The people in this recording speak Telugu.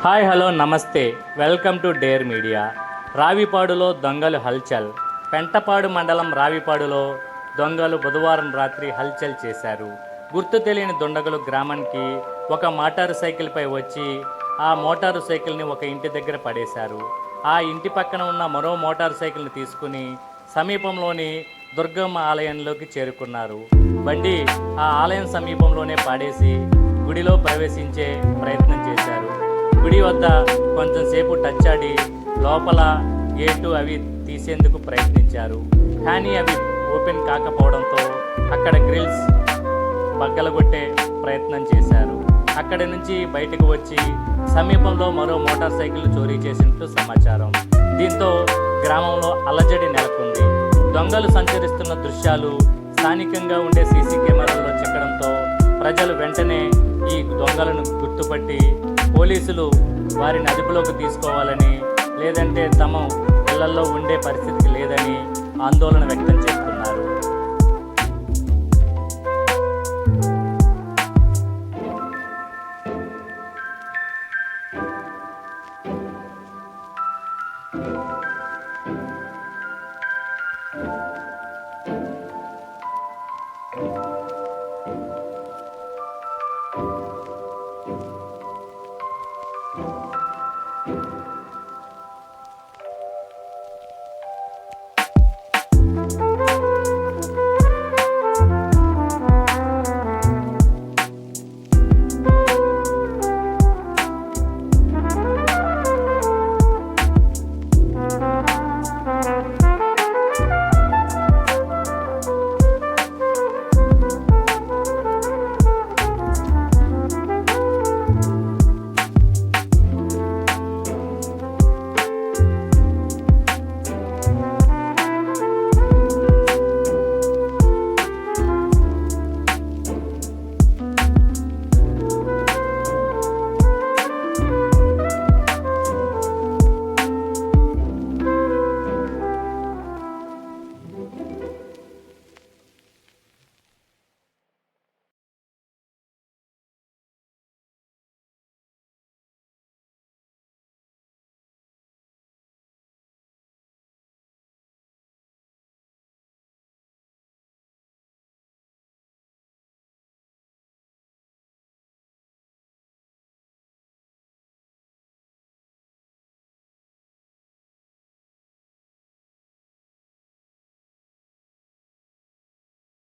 హాయ్ హలో నమస్తే. Welcome to dare media. రావిపాడులో దొంగలు హల్చల్. పెంటపాడు మండలం రావిపాడులో దొంగలు బుధవారం రాత్రి హల్చల్ చేశారు. గుర్తు తెలియని దుండగులు గ్రామానికి ఒక మోటారు సైకిల్పై వచ్చి ఆ మోటారు సైకిల్ని ఒక ఇంటి దగ్గర పడేశారు. ఆ ఇంటి పక్కన ఉన్న మరో మోటారు సైకిల్ని తీసుకుని సమీపంలోని దుర్గమ్మ ఆలయంలోకి చేరుకున్నారు. బండి ఆ ఆలయం సమీపంలోనే పాడేసి గుడిలో ప్రవేశించే ప్రయత్నం చేశారు. గుడి వద్ద కొంచెం సేపు టచ్ ఆడి లోపల గేటు అవి తీసేందుకు ప్రయత్నించారు. కానీ అవి ఓపెన్ కాకపోవడంతో అక్కడ గ్రిల్స్ బగ్గలగొట్టే ప్రయత్నం చేశారు. అక్కడి నుంచి బయటకు వచ్చి సమీపంలో మరో మోటార్ సైకిల్ చోరీ చేసినట్లు సమాచారం. దీంతో గ్రామంలో అలజడి నెలకొంది. దొంగలు సంచరిస్తున్న దృశ్యాలు స్థానికంగా ఉండే సీసీ కెమెరాల్లో చిక్కడంతో ప్రజలు వెంటనే ఈ దొంగలను గుర్తుపట్టి పోలీసులు వారిని అదుపులోకి తీసుకోవాలని లేదంటే తమ ఇళ్ళల్లో ఉండే పరిస్థితికి లేదని ఆందోళన వ్యక్తం చేస్తున్నారు.